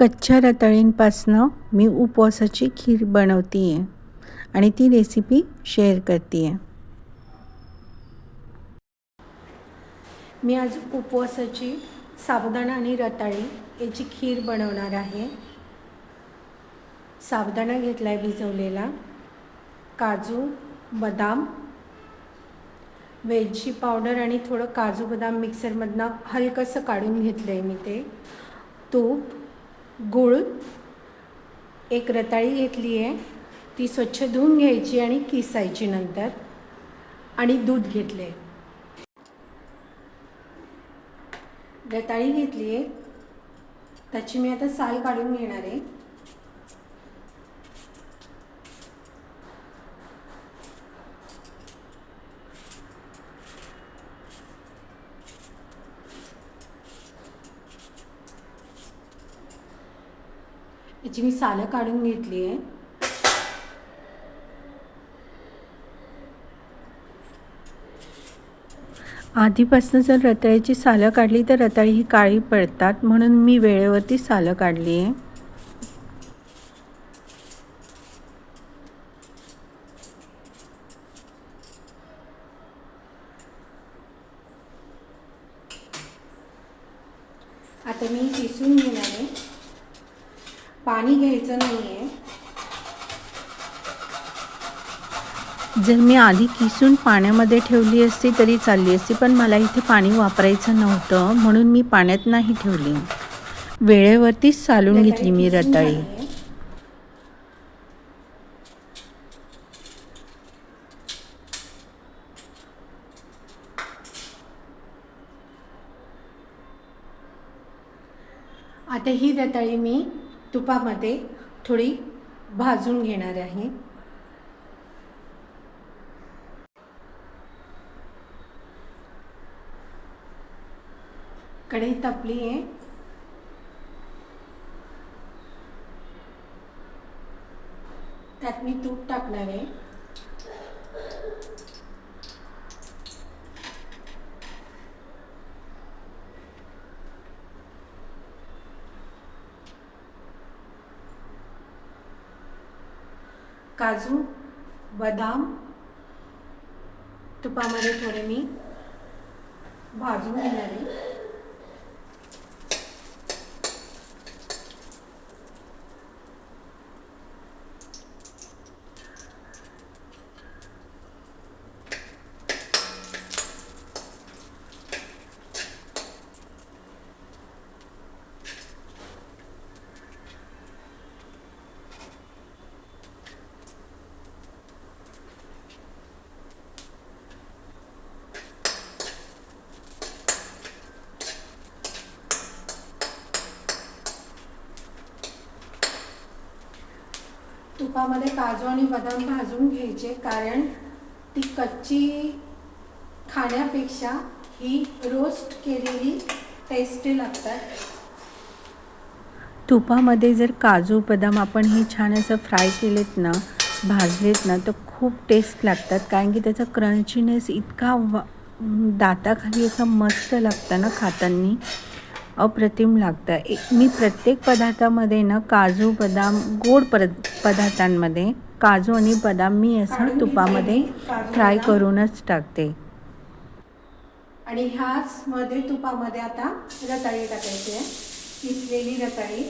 कच्च्या रताळींपासनं मी उपवासाची खीर बनवते आहे आणि ती रेसिपी शेअर करते आहे मी आज उपवासाची साबुदाणा आणि रताळी याची खीर बनवणार आहे. साबुदाणा घेतला आहे भिजवलेला काजू बदाम वेलची पावडर आणि थोडं काजू बदाम मिक्सरमधनं हलकंसं काढून घेतलं आहे मी ते. तूप गूळ एक रताळी घेतली आहे. ती स्वच्छ धुवून घ्यायची आणि किसायची नंतर आणि दूध घेतले. रताळी घेतली आहे. त्याची मी आता साल काढून घेणार आहे. याची मी सालं काढून घेतली आहे. आधीपासून जर रताळ्याची सालं काढली तर रताळी ही काळी पडतात म्हणून मी वेळेवरती सालं काढली आहे. आता मी किसून घेणार आहे. पाणी घ्यायचं नाही आहे जर मी आधी किसून पाण्यामध्ये ठेवली असती तरी चालली असती पण मला इथे पाणी वापरायचं नव्हतं म्हणून मी पाण्यात नाही ठेवली. वेळेवरतीच चालून घेतली मी रताळी. आता ही रताळी मी तुपामध्ये थोडी भाजून घेणार आहे. कढई तापली आहे. त्यात मी तूप टाकणार आहे. काजू बदाम तुपामध्ये थोडे मी भाजून घेणार आहे. तुपामध्ये काजू आणि बदाम भाजून घ्यायचे कारण ती कच्ची खाण्यापेक्षा ही रोस्ट केलेली टेस्टी लागतात. तुपामध्ये जर काजू बदाम आपण हे छान असं फ्राय केलेत ना भाजलेत ना तर खूप टेस्ट लागतात. कारण की त्याचा क्रंचीनेस इतका वा दाताखाली असं मस्त लागतं ना खाताना. अप्रतिम लागतं. एक मी प्रत्येक पदार्थामध्ये ना काजू बदाम गोड पर पदार्थांमध्ये काजू आणि बदाम मी असं तुपामध्ये फ्राय करूनच टाकते. आणि ह्याच मध्ये तुपामध्ये आता रताळी टाकायची आहे. किसलेली रताळी.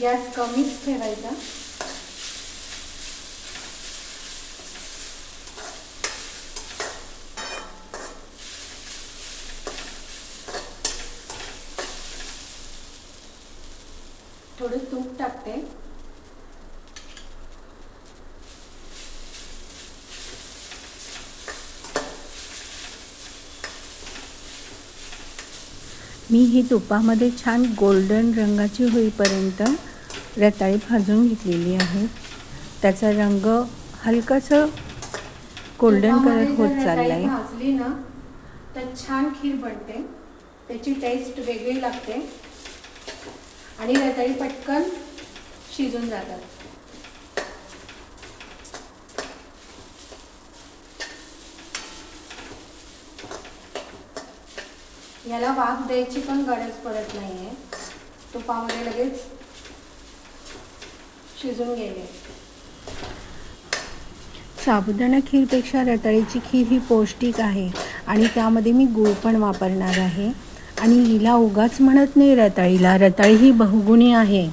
गॅस कमीच ठेवायचा थोडं तूप टाकते मी ही तुपामध्ये छान गोल्डन रंगाची होईपर्यंत रताळी भाजून घेतलेली आहे. त्याचा रंग हलकासं गोल्डन कलर होत चालला आहे भाजली ना तर छान खीर बनते. त्याची टेस्ट वेगळी लागते. आणि रताळी पटकन शिजून जातात. याला वाफ द्यायची पण गरज पडत नाही आहे तुपामध्ये लगेच शिजून गेले. साबुदाणा खीरपेक्षा रताळीची खीर ही पौष्टिक आहे आणि त्यामध्ये मी गूळ पण वापरणार आहे. आणि हिला उगाच म्हणत नाही रताळीला. रताळी ही बहुगुणी आहे.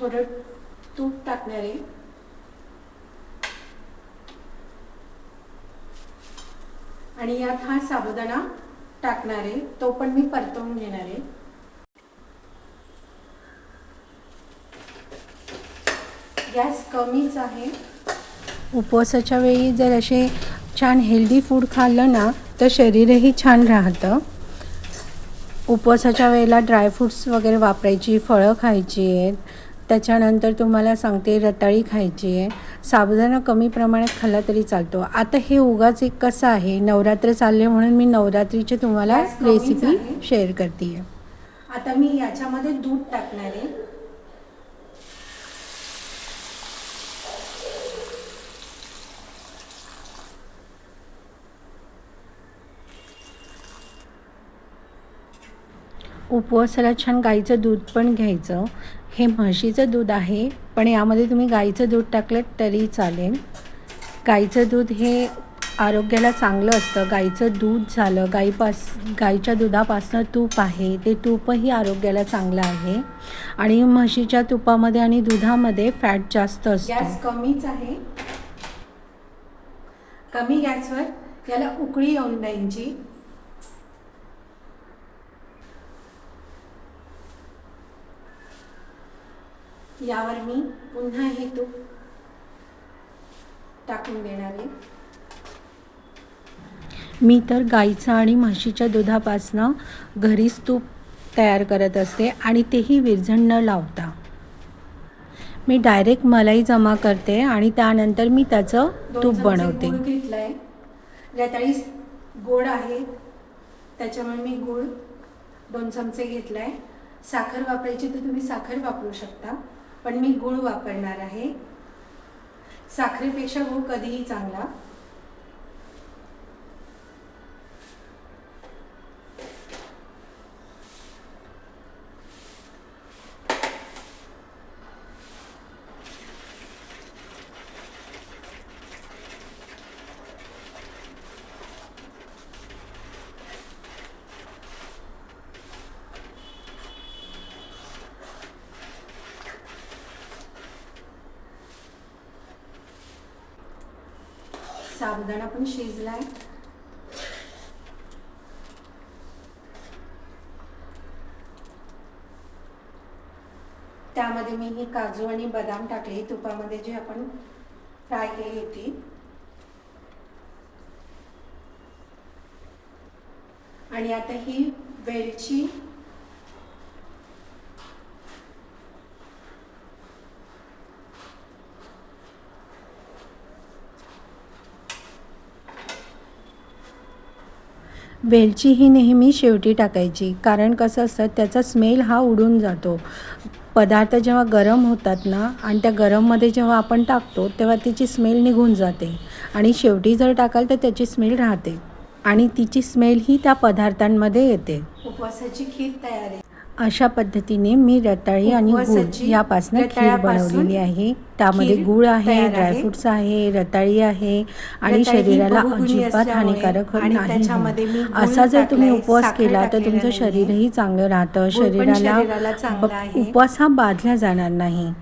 थोडं तूप टाकणार आहे. आणि यात हा साबुदाणा टाकणार आहे तो पण मी परतवून घेणार आहे. गॅस कमीच आहे. उपवासाच्या वेळी जर असे छान हेल्दी फूड खाल्लं ना तर शरीरही छान राहतं. उपवासाच्या वेळेला ड्रायफ्रूट्स वगैरे वापरायची फळं खायची आहेत. त्याच्यानंतर तुम्हाला सांगते रताळी खायची आहे. साबुदाणा कमी प्रमाणात खाल्ला तरी चालतो. आता हे उगाच एक कसं आहे? नवरात्र चालले म्हणून मी नवरात्रीचे तुम्हाला रेसिपी. शेअर करते आता मी याच्यामध्ये दूध टाकणार आहे. उपवासाला छान गाईचं दूध पण घ्यायचं. हे म्हशीचं दूध आहे पण यामध्ये तुम्ही गाईचं दूध टाकलं तरी चालेल. गाईचं दूध हे आरोग्याला चांगलं असतं. गाईचं दूध झालं गाईपास गाईच्या दुधापासनं तूप आहे ते तूपही आरोग्याला चांगलं आहे. आणि म्हशीच्या तुपामध्ये आणि दुधामध्ये फॅट जास्त असतो. गॅस कमीच आहे. कमी गॅसवर याला उकळी येऊन द्यायची यावर मी पुन्हा हे तूप टाकून देणार आहे. मी तर गाईचं आणि म्हशीच्या दुधापासनं घरीच तूप तयार करत असते आणि तेही विरझण न लावता. मी डायरेक्ट मलाई जमा करते आणि त्यानंतर मी त्याचं तूप बनवते. गूळ घेतलाय. रताळी गोड आहे त्याच्यामुळे मी गूळ दोन चमचे घेतलाय. साखर वापरायची तर तुम्ही साखर वापरू शकता. पण मी गूळ वापरणार आहे. साखरेपेक्षा गूळ कधीही चांगला. साबुदाणा पण शिजलाय. त्यामध्ये मी ही काजू आणि बदाम टाकले तुपामध्ये जे आपण फ्राय केली होती. आणि आता ही वेलची वेलची ही नेहमी शेवटी टाकायची. कारण कसं असतं त्याचा स्मेल हा उडून जातो. पदार्थ जेव्हा गरम होतात ना आणि त्या गरममध्ये जेव्हा आपण टाकतो तेव्हा तिची स्मेल निघून जाते. आणि शेवटी जर टाकाल तर त्याची स्मेल राहते. आणि तिची स्मेल ही त्या पदार्थांमध्ये येते. उपवासाची खीर तयार आहे. अशा पद्धतीने मी रताळी आणि गूळ यापासून खीर बनवलेली आहे त्यामध्ये गूळ आहे. ड्रायफ्रुट्स आहे रताळी आहे आणि शरीराला अजिबात हानिकारक नाही असा जर तुम्ही उपवास केला तर तुमचं. शरीरही चांगलं राहतं शरीराला. उपवास हा बाधला जाणार नाही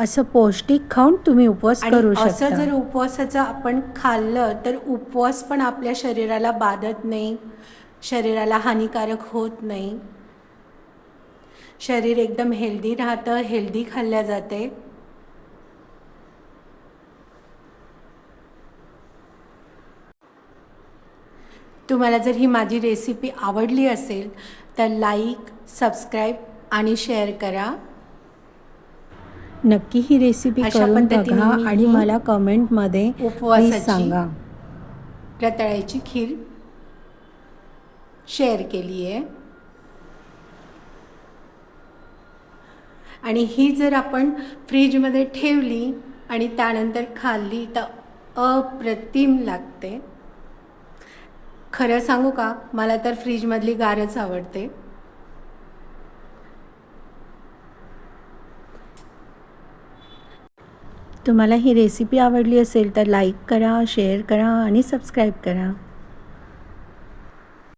असं पौष्टिक खाऊन तुम्ही उपवास करू आणि असं शकता जर उपवासाचं आपण खाल्लं तर उपवास पण आपल्या शरीराला बाधत नाही शरीराला हानिकारक होत नाही. शरीर एकदम हेल्दी राहतं हेल्दी खाल्ल्या जाते. तुम्हाला जर ही माझी रेसिपी आवडली असेल तर लाईक सबस्क्राईब आणि शेअर करा. नक्की ही रेसिपी करून बघा आणि मला कमेंटमध्ये प्लीज उपवासाची सांगा. रताळ्याची खीर शेअर केली आहे. आणि ही जर आपण फ्रीजमध्ये ठेवली आणि त्यानंतर खाल्ली तर अप्रतिम लागते. खरं सांगू का? मला तर फ्रीजमधली गारच आवडते. तुम्हाला ही रेसिपी आवडली असेल तर लाईक करा शेअर करा आणि सबस्क्राईब करा.